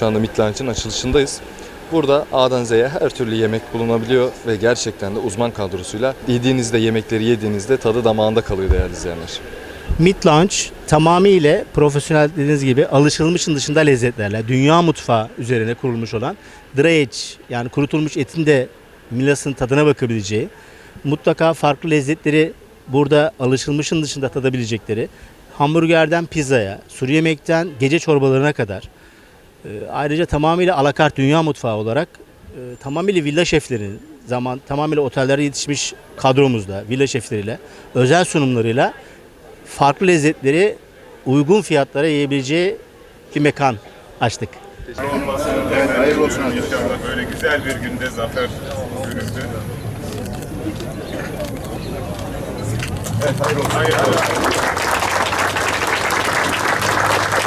şu anda Midlunch'ın açılışındayız. Burada A'dan Z'ye her türlü yemek bulunabiliyor ve gerçekten de uzman kadrosuyla yediğinizde yemekleri yediğinizde tadı damağında kalıyor değerli izleyenler. Meat Lounge tamamıyla profesyonel dediğiniz gibi alışılmışın dışında lezzetlerle dünya mutfağı üzerine kurulmuş olan dry age yani kurutulmuş etin de milasın tadına bakabileceği mutlaka farklı lezzetleri burada alışılmışın dışında tadabilecekleri hamburgerden pizzaya, suru yemekten gece çorbalarına kadar ayrıca tamamıyla alakart dünya mutfağı olarak e, tamamıyla villa şeflerinin zaman tamamıyla otellere yetişmiş kadromuzla, villa şefleriyle, özel sunumlarıyla farklı lezzetleri uygun fiyatlara yiyebileceği bir mekan açtık. hayırlı olsun inşallah böyle güzel bir günde zafer günümüzde. Evet, hayırlı olsun. Hayırlı olsun.